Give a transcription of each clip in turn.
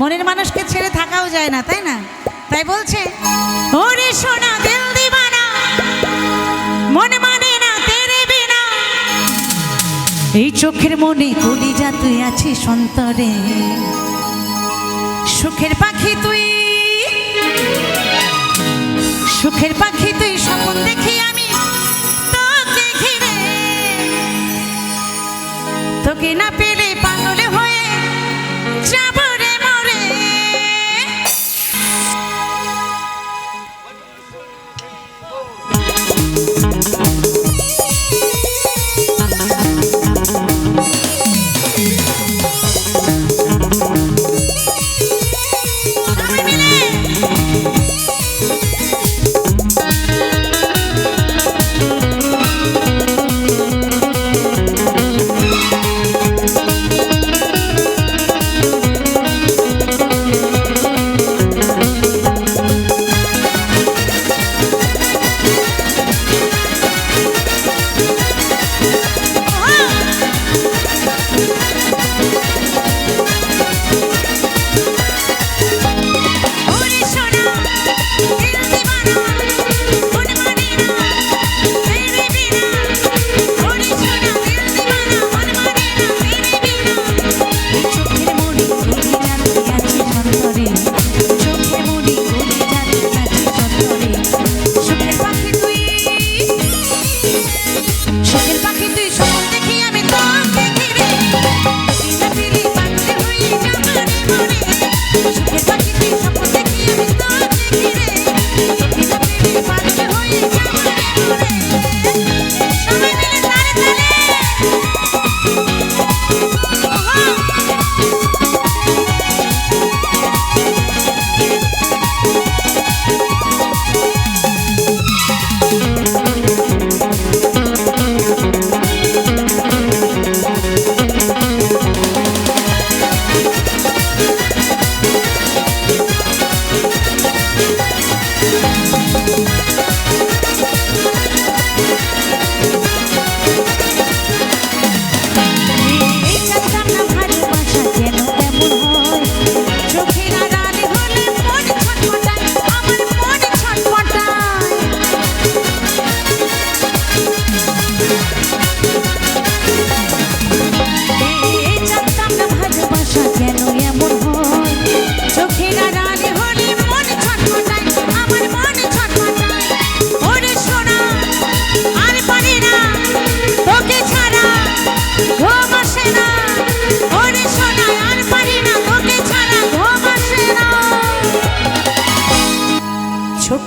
মনের মানুষকে ছেড়ে থাকাও যায় না, তাই না? তাই বলছে মানে এই চোখের মনে কলি যা তুই আছিস অন্তরে। সুখের পাখি তুই, সুখের পাখি তুই স্বপ্ন দেখি আমি তোকে ঘিরে। তোকে না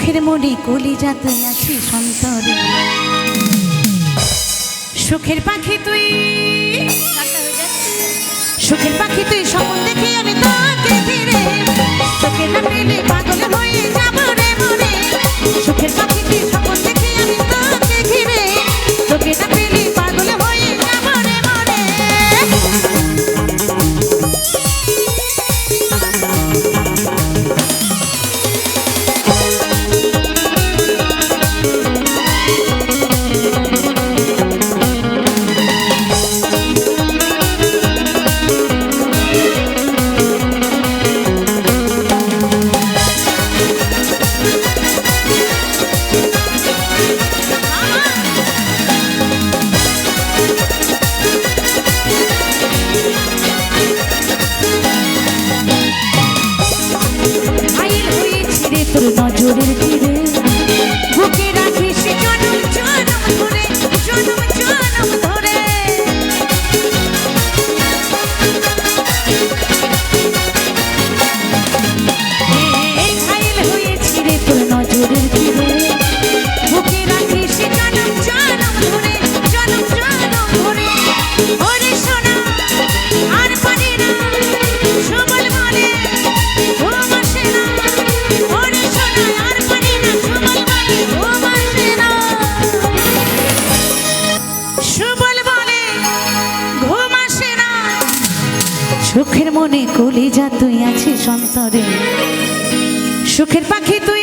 চোখের মুড়ি কলি যাতে আছি সন্তরে। সুখের পাখি তুই, সুখের পাখি তুই সকল দেখি আমি তো কলিজা তুই আছিস অন্তরে। সুখের পাখি তুই